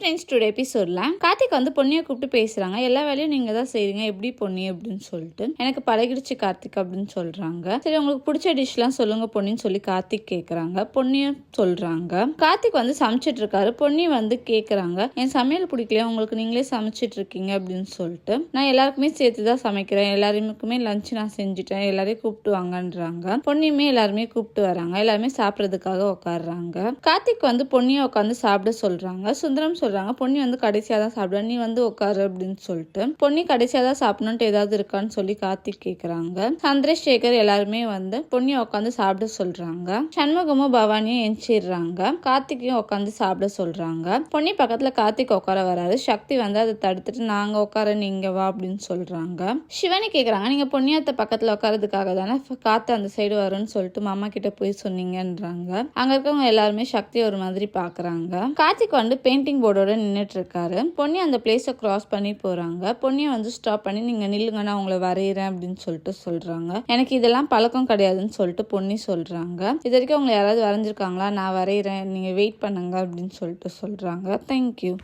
Friends today எபிசோட்ல கார்த்திக் வந்து பொண்ணியை கூப்பிட்டு பேசுறாங்க. எல்லா வேலையும் நீங்க தான் செய்கிறீங்க எப்படி பொண்ணி அப்படின்னு சொல்லிட்டு. எனக்கு பழகிடுச்சு கார்த்திக் அப்படின்னு சொல்றாங்க. சரி உங்களுக்கு பிடிச்ச டிஷ்லாம் சொல்லுங்க பொண்ணின்னு சொல்லி கார்த்திக் கேக்குறாங்க. பொன்னியும் சொல்றாங்க. கார்த்திக் வந்து சமைச்சிட்டு இருக்காரு. பொண்ணி வந்து கேக்குறாங்க. என் சமையல் பிடிக்கல உங்களுக்கு நீங்களே சமைச்சிட்டு இருக்கீங்க அப்படின்னு சொல்லிட்டு. நான் எல்லாருக்குமே சேர்த்து தான் சமைக்கிறேன். எல்லாருக்குமே லஞ்ச் நான் செஞ்சுட்டேன். எல்லாரையும் கூப்பிட்டு வாங்கன்றாங்க. பொன்னியுமே எல்லாருமே கூப்பிட்டு வராங்க. எல்லாருமே சாப்பிட்றதுக்காக உட்காடுறாங்க கார்த்திக் வந்து பொன்னியை உட்காந்து சாப்பிட சொல்றாங்க. சுந்தரம் சொல்றாங்க. பொன்னி வந்து கடைசியா தான் சாப்பிடுவா. நீ வந்து உட்காரு அப்படின்னு சொல்லிட்டு. பொன்னி கடைசியா தான் சாப்பிடணுன்ட்டு ஏதாவது இருக்கான்னு சொல்லி கார்த்திக் கேக்குறாங்க. சந்திரசேகர் எல்லாருமே வந்து பொன்னியை உட்காந்து சாப்பிட சொல்றாங்க. சண்முகமும் பவானியும் எஞ்சிடுறாங்க கார்த்திக்கையும் உட்காந்து சாப்பிட சொல்றாங்க. பொன்னி பக்கத்துல கார்த்திக் உட்கார வராரு. சக்தி வந்து அதை தடுத்துட்டு நாங்க உட்கார நீங்க வா அப்படின்னு சொல்றாங்க. சிவனி கேக்குறாங்க. நீங்க பொன்னியத்தை பக்கத்துல உட்காரதுக்காக தானே காத்து அந்த சைடு வரும்னு சொல்லிட்டு மாமா கிட்ட போய் சொன்னீங்கன்றாங்க. அங்க இருக்கவங்க எல்லாருமே சக்தி ஒரு மாதிரி பாக்குறாங்க. கார்த்திக் வந்து பெயிண்டிங் போர்டு நின்னுட்டு இருக்காரு பொன்னி அந்த பிளேஸை கிராஸ் பண்ணி போறாங்க. பொன்னியை வந்து ஸ்டாப் பண்ணி நீங்க நில்லுங்க நான் உங்களை வரைகிறேன் அப்படின்னு சொல்லிட்டு சொல்றாங்க. எனக்கு இதெல்லாம் பழக்கம் கிடையாதுன்னு சொல்லிட்டு பொன்னி சொல்றாங்க. இது வரைக்கும் உங்களை யாராவது வரைஞ்சிருக்காங்களா? நான் வரைகிறேன் நீங்க வெயிட் பண்ணுங்க அப்படின்னு சொல்லிட்டு சொல்றாங்க. தேங்க்யூ